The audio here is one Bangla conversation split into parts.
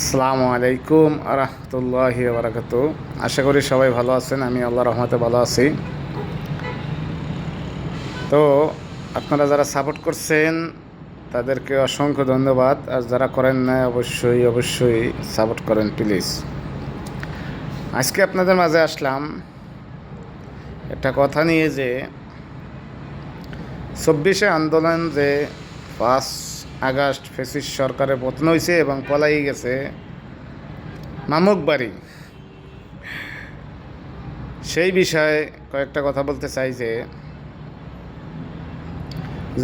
আসসালামু আলাইকুম আরহামতুল্লাহ বারাকাতু আশা করি সবাই ভালো আছেন, আমি আল্লাহ রহমতে ভালো আছি। তো, আপনারা যারা সাপোর্ট করছেন, তাদেরকে অসংখ্য ধন্যবাদ। আর যারা করেন না, অবশ্যই অবশ্যই সাপোর্ট করেন, প্লিজ। আজকে আপনাদের মাঝে আসলাম একটা কথা নিয়ে যে, চব্বিশে আন্দোলন যে পাঁচ আগস্ট ফেসিস সরকারের পতন হয়েছে এবং পলাই গেছে মামুক বাড়ি সেই বিষয়ে কয়েকটা কথা বলতে চাই যে,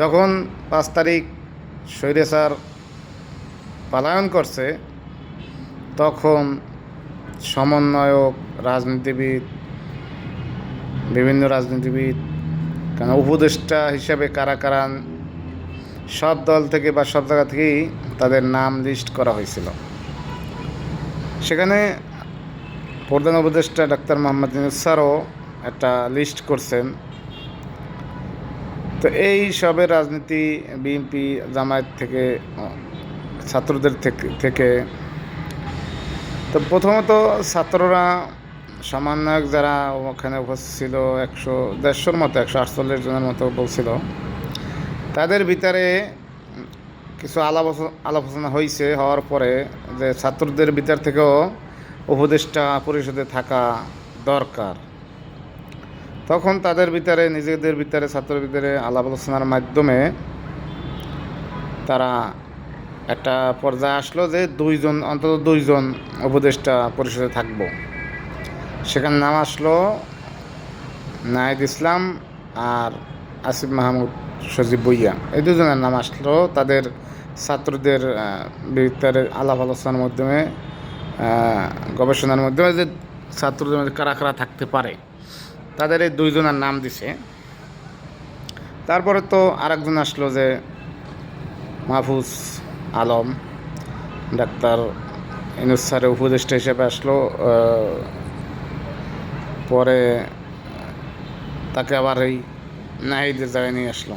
যখন পাঁচ তারিখ স্বৈরাচার পালায়ন করছে, তখন সমন্বয়ক, রাজনীতিবিদ, বিভিন্ন রাজনীতিবিদ, কেন উপদেষ্টা হিসাবে কারা কারা সব দল থেকে বা সব জায়গা থেকেই তাদের নাম লিস্ট করা হয়েছিল। সেখানে প্রধান উপদেষ্টা ডাক্তার মোহাম্মদ স্যারও একটা লিস্ট করছেন। তো এই সবের রাজনীতি বিএনপি জামায়াত থেকে, ছাত্রদের থেকে থেকে তো প্রথমত ছাত্ররা সমন্বয়ক যারা ওখানে উপস্থিত ছিল একশো, দেড়শোর মতো, একশো আটচল্লিশ জনের মতো বলছিল। তাদের ভিতরে কিছু আলাপ আলোচনা হয়েছে হওয়ার পরে যে ছাত্রদের ভিতর থেকেও উপদেষ্টা পরিষদে থাকা দরকার। তখন তাদের ভিতরে, নিজেদের ভিতরে, ছাত্রের ভিতরে আলাপ আলোচনার মাধ্যমে তারা একটা পর্যায়ে আসলো যে দুইজন, অন্তত দুইজন উপদেষ্টা পরিষদে থাকব। সেখানে নাম আসলো নাহিদ ইসলাম আর আসিফ মাহমুদ। সজীব বইয়া এই দুজনের নাম আসলো। তাদের ছাত্রদের ভিতরে আলাপ আলোচনার মাধ্যমে গবেষণার মাধ্যমে যে ছাত্রদের মধ্যে কারা কারা থাকতে পারে। তাদের এই দুইজনের নাম দিছে। তারপরে তো আরেকজন আসলো যে মাহফুজ আলম, ডাক্তার ইনুস স্যারের উপদেষ্টা হিসেবে আসলো পরে তাকে আবার এই নাহিদের জায়গায় নিয়ে আসলো।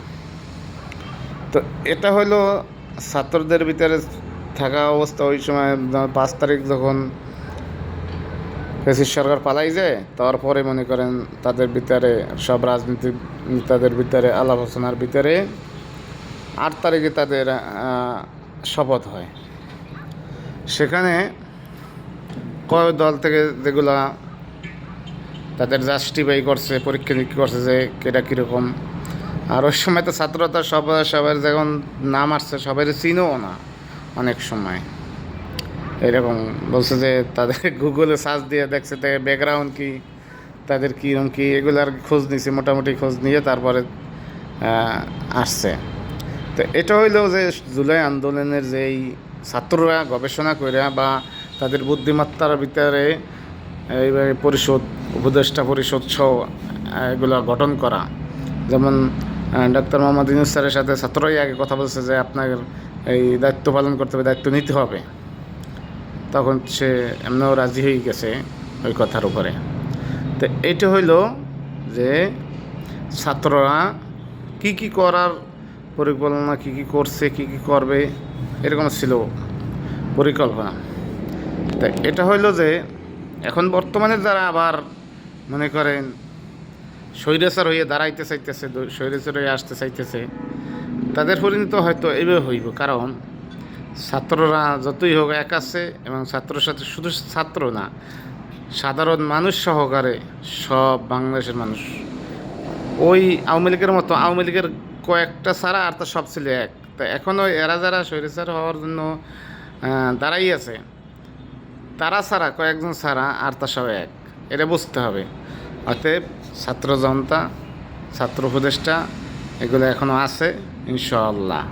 তো এটা হলো ছাত্রদের ভিতরে থাকা অবস্থা ওই সময় পাঁচ তারিখ যখন ফেসিস সরকার পালাই যায়, তারপরে মনে করেন তাদের ভিতরে সব রাজনীতি নেতাদের ভিতরে আলাপ আলোচনার ভিতরে আট তারিখে তাদের শপথ হয়। সেখানে কয় দল থেকে যেগুলা তাদের জাস্টিফাই করছে পরীক্ষা নিরীক্ষা করছে যে কেটা কীরকম আর ওই সময় তো ছাত্রতা তো সব সবার যখন নাম আসছে, সবাই চিনও না অনেক সময়। এরকম বলছে যে তাদের গুগলে সার্চ দিয়ে দেখছে তাদের ব্যাকগ্রাউন্ড কী, তাদের কীরকম কী, এগুলো আর খোঁজ নিয়েছে মোটামুটি খোঁজ নিয়ে তারপরে আসছে। তো এটা হইল যে জুলাই আন্দোলনের যেই ছাত্ররা গবেষণা করে বা তাদের বুদ্ধিমত্তার ভিতরে এইভাবে পরিষদ, উপদেষ্টা পরিষদ সহ এগুলো গঠন করা, যেমন ডাক্তার মোহাম্মদ ইনুস স্যারের সাথে ছাত্ররাই আগে কথা বলছে যে আপনার এই দায়িত্ব পালন করতে হবে, দায়িত্ব নিতে হবে। তখন সে এমনিও রাজি হয়ে গেছে ওই কথার উপরে। তো এইটা হইল যে ছাত্ররা কি কি করার পরিকল্পনা, কি কি করছে, কি কি করবে, এরকম ছিল পরিকল্পনা। তা এটা হইল যে এখন বর্তমানে যারা আবার মনে করেন স্বৈরাচার হয়ে দাঁড়াইতে চাইতেছে স্বৈরাচার হয়ে আসতে চাইতেছে। তাদের পরিণত হয়তো এইভাবে হইব, কারণ ছাত্ররা যতই হোক এক আছে এবং ছাত্রের সাথে শুধু ছাত্র না, সাধারণ মানুষ সহকারে সব বাংলাদেশের মানুষ। ওই আওয়ামী লীগের মতো, আওয়ামী লীগের কয়েকটা ছাড়া আর তো সব ছিল এক। তো এখনও এরা যারা স্বৈরাচার হওয়ার জন্য দাঁড়াই আছে, তারা ছাড়া, কয়েকজন ছাড়া আর তা সব এক। এটা বুঝতে হবে। অতএব ছাত্র জনতা ছাত্র উপদেষ্টা এগুলো এখনও আছে ইনশাআল্লাহ।